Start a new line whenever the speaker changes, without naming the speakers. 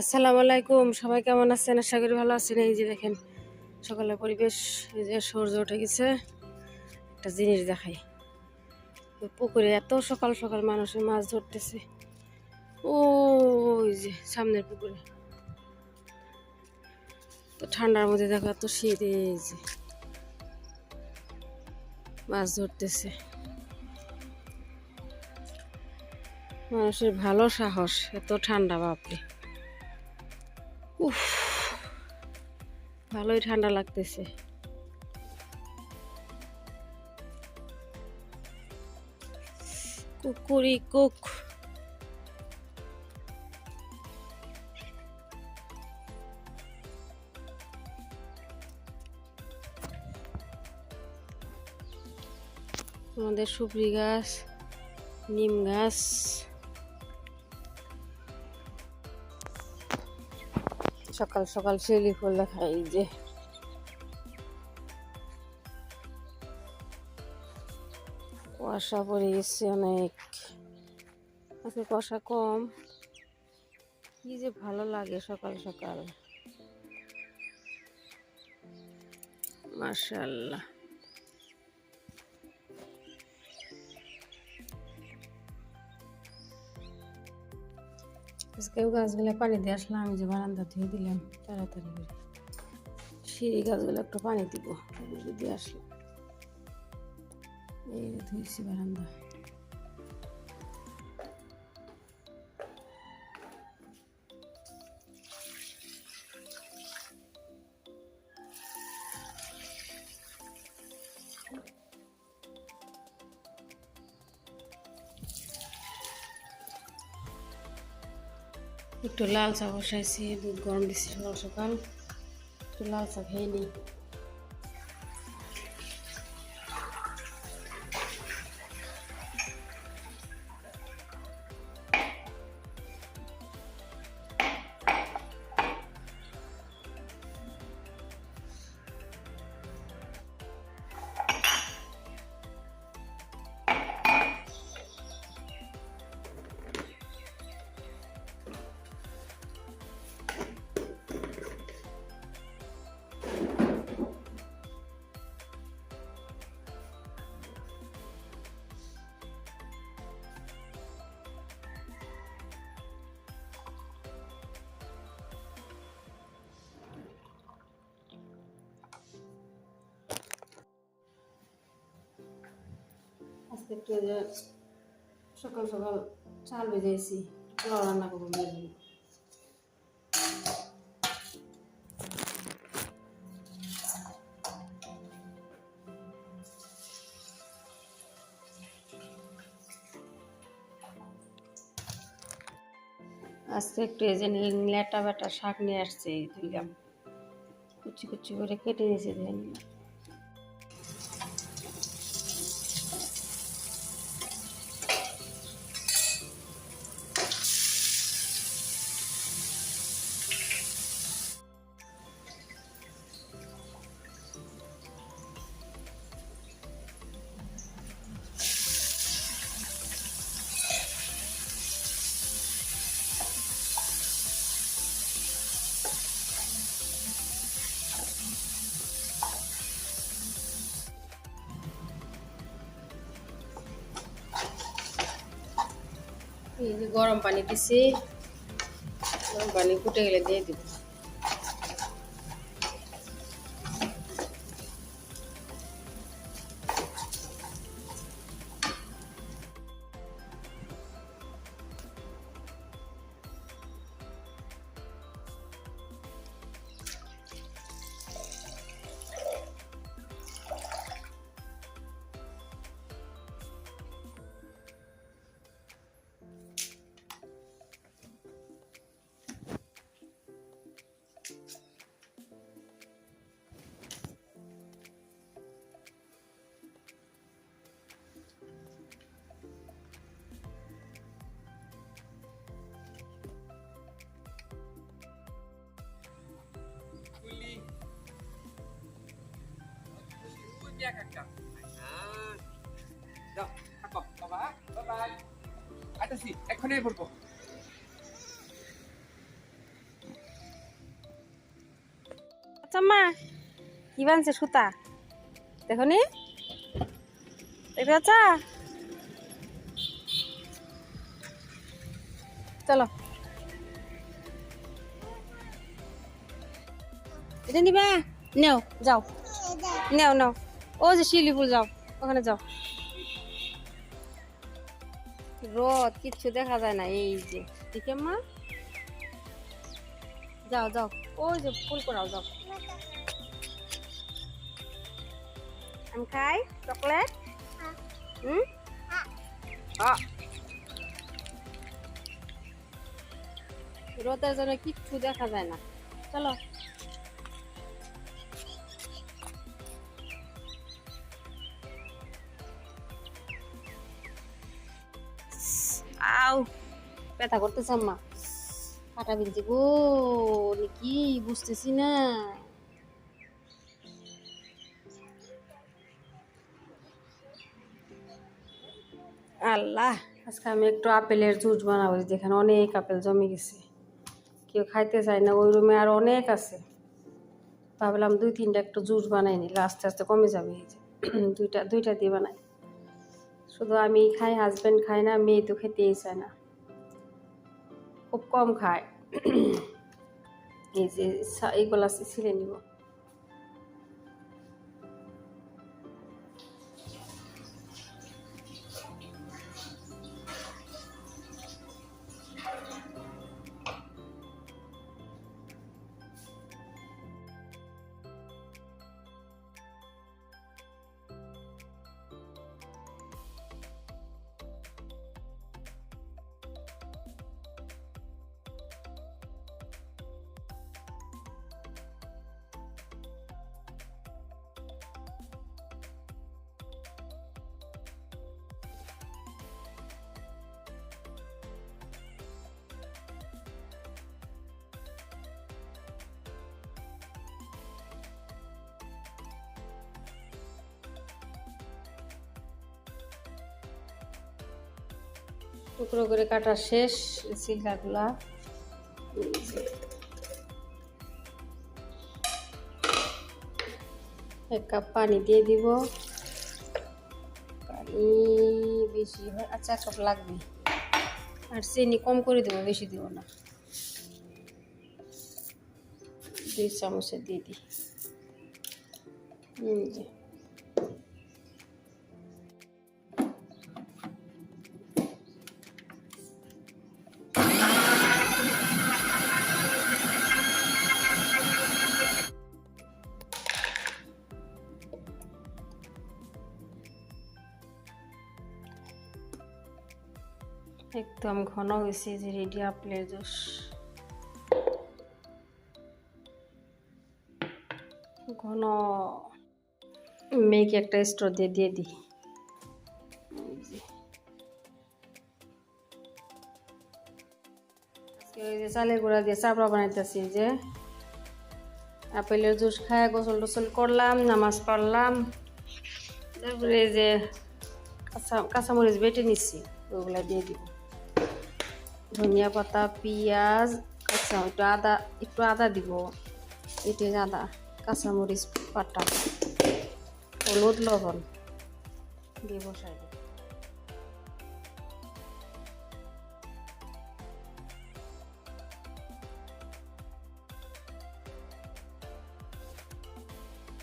আসসালামু আলাইকুম, সবাই কেমন আছেন? আশা করি ভালো আছেন। এই যে দেখেন, সকালের পরিবেশ, এই যে সূর্য উঠে গেছে। একটা জিনিস দেখাই। পুকুরে এত সকাল সকাল মানুষের মাছ ধরতেছে। ওই যে সামনের পুকুরে। তো ঠান্ডার মধ্যে দেখো এত শীত, এই যে মাছ ধরতেছে। মানুষের ভালো সাহস, এত ঠান্ডা, বাপরে। উফ ভালোই ঠান্ডা লাগতেছে। কুকুরি কুক। আমাদের সুপরি গাছ নিম গাছ। সকাল সকাল শিউলি ফুল দেখা এই যে। কুয়াশা পড়ে গেছে অনেক। আজকে কুয়াশা কম। কি যে ভালো লাগে সকাল সকাল। মাশাল্লাহ। আজকেও গাছগুলো পানি দিয়ে আসলাম আমি যে বারান্দা ধুয়ে দিলাম, তাড়াতাড়ি করে। সিঁড়ি গাছগুলো একটু পানি দিব দিয়ে আসলাম। এই ধুয়েছি বারান্দা। একটু লাল চা বসাইছি দুধ গরম দিচ্ছি সকাল সকাল। একটু লাল চা খেয়ে নিই আজকে একটু যে সকাল সকাল চাল ভেজেছি পোলাও রান্না করব। আজকে একটু এই যে লেটা বেটা শাক নিয়ে আসছে দিলাম কুচি কুচি করে কেটে নিয়েছে দিয়ে গরম পানি দিছি গরম পানি ফুটে গেলে দিয়ে দিব।
পড়ব। আচ্ছা
মা কি বানছে সুতা? দেখো নি দেখতে আচ্ছা চলো। এটা নেও যাও। নেও নেও। ও যে শিলিপুর যাও। ওখানে যাও। রোদ কিচ্ছু দেখা যায় না। এই যে দেখে মা? যাও যাও। ওই যে, ফুল করাও, যাও। আমি খাই? চকলেট? হুম? রোদের জন্য কিচ্ছু দেখা যায় না। চলো। আউ ব্যথা করতেছে আম্মা। কাটা বিনছি গো কি বুঝতেছি না। আল্লাহ, আজকে আমি একটু আপেলের জুস বানাবো, যেখানে অনেক আপেল জমে গেছে। কেউ খাইতে চায় না, ওই রুমে আর অনেক আছে। ভাবলাম দুই তিনটা একটু জুস বানাই নিলে আস্তে আস্তে কমে যাবে দুইটা দুইটা দিয়ে বানাই। শুধু আমি খাই হাজব্যান্ড খায় না, মেয়ে তো খেতেই চায় না। খুব কম খায়। এই যে এইগুলো ছিলে নিব। টুকরো করে কাটা শেষ সিলকাগুলা এক কাপ পানি দিয়ে দিব। পানি বেশি হয় আচ্ছা এক কাপ লাগবে। আর চিনি কম করে দেবো, বেশি দেবো না। দুই চামচে দিয়ে দিই। একদম ঘন হয়েছে যে রেডি আপেলের জুস। ঘন মেয়েকে একটা স্টোর দিয়ে দিয়ে দিই। যে। চালের গুঁড়া দিয়ে চাপড়া বানাইতেছি যে। আপেলের জুস খায় গোসল টোসল করলাম, নামাজ পড়লাম। তারপরে যে কাঁচা কাঁচামরিচ বেটে নিচ্ছি ওগুলা দিয়ে দিব। ধনিয়া পাতা, পেঁয়াজ আচ্ছা একটু আদা একটু আদা দিব। এটি আদা, কাঁচামরিচ পাতা হলুদ, লবণ দিয়ে বসাই